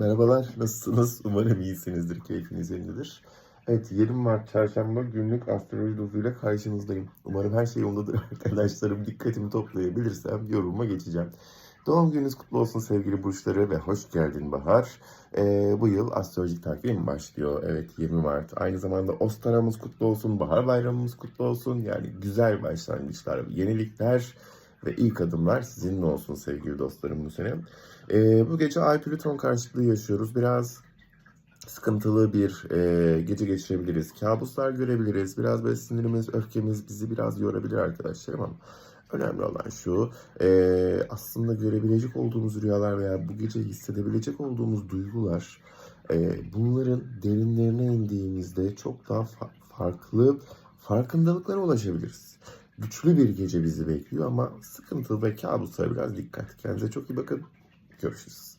Merhabalar, nasılsınız? Umarım iyisinizdir, keyfiniz yerindedir. Evet, 20 Mart Çarşamba günlük astroloji dozuyla karşınızdayım. Umarım her şey yolundadır arkadaşlarım. Dikkatimi toplayabilirsem yoruma geçeceğim. Doğum gününüz kutlu olsun sevgili burçları ve hoş geldin Bahar. Ee, bu yıl astrolojik takvim başlıyor. Evet 20 Mart. Aynı zamanda Ostaramız kutlu olsun, Bahar Bayramımız kutlu olsun. Yani güzel başlangıçlar, yenilikler ve ilk adımlar sizinle olsun sevgili dostlarım bu sene. Ee, bu gece Ay Plüton karşıtlığı yaşıyoruz. Biraz sıkıntılı bir e, gece geçirebiliriz. Kabuslar görebiliriz. Biraz böyle sinirimiz, öfkemiz bizi biraz yorabilir arkadaşlarım ama önemli olan şu e, aslında görebilecek olduğumuz rüyalar veya bu gece hissedebilecek olduğumuz duygular e, bunların derinlerine indiğimizde çok daha fa- farklı farkındalıklara ulaşabiliriz. Güçlü bir gece bizi bekliyor ama sıkıntılı ve kabuslara biraz dikkat. Kendinize çok iyi bakın. Görüşürüz.